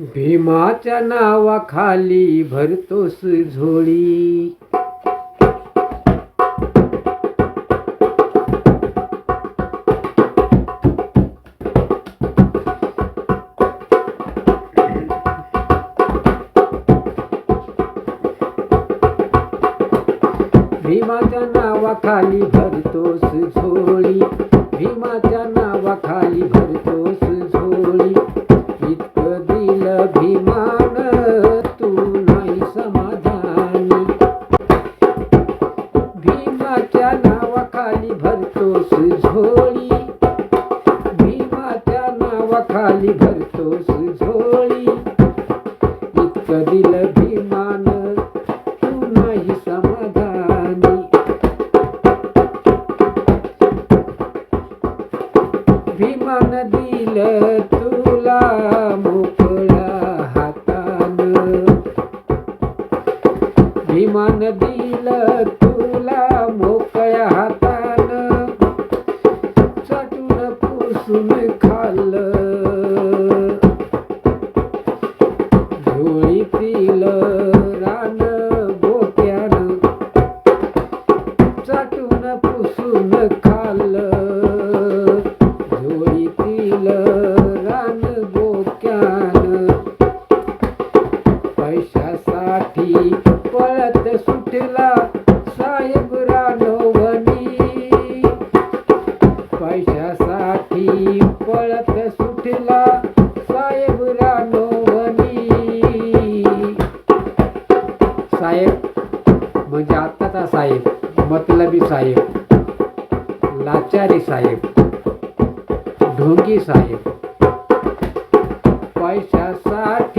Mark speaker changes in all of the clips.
Speaker 1: भीमाच्या नावाखाली भरतोस झोळी. भीमाच्या नावाखाली भरतोस झोळी. भीमाच्या नावाखाली भरतोस झोळी. दिलं भीमान तू नाही समाधानी. भीमान दिल तुला मोकळ्या हातान. भीमान दिल तुला मोकळ्या हातानं. चटून पुसून खाल्लं रान बोक्यान पैशासाठी पळत सुटला साहेब रानवणी. पैशासाठी पळत सुटला साहेब रानवणी. साहेब म्हणजे आत्ताचा साहेब मतलबी साहेब लाचारी साहेब. ढोंगी साहेब. पैशासाठी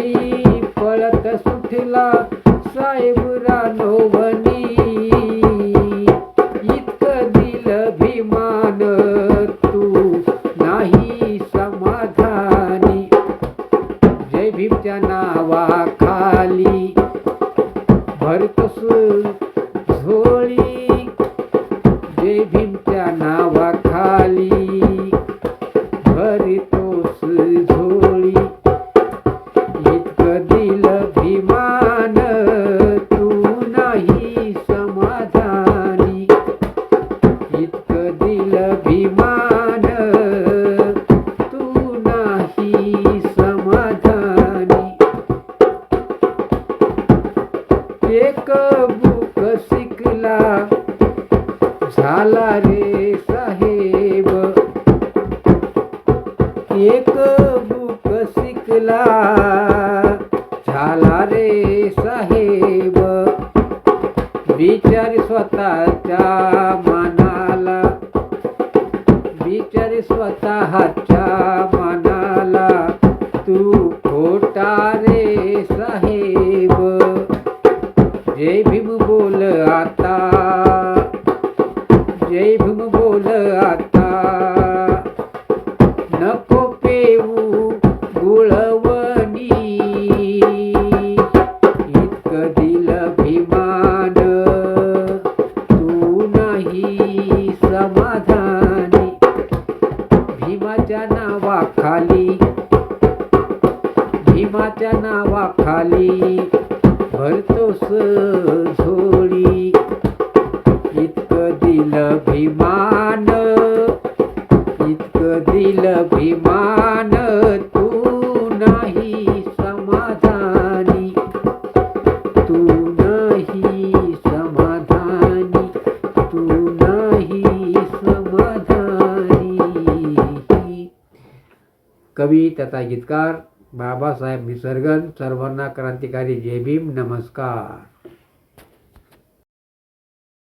Speaker 1: शिकला झाला रे साहेब. विचार स्वतःच्या मनाला. विचार स्वतःच्या मनाला. तू खोटा रे साहेब. जय भीम बोल आता. जय भीम बोल आता. भीमाच्या नावाखाली. भीमाच्या नावाखाली भरतोस झोळी इतकं दिलं भीमान इतकं दिलं भीमान कवी तथा गीतकार बाबासाहेब निसर्गन सर्वांना क्रांतिकारी जय भीम नमस्कार.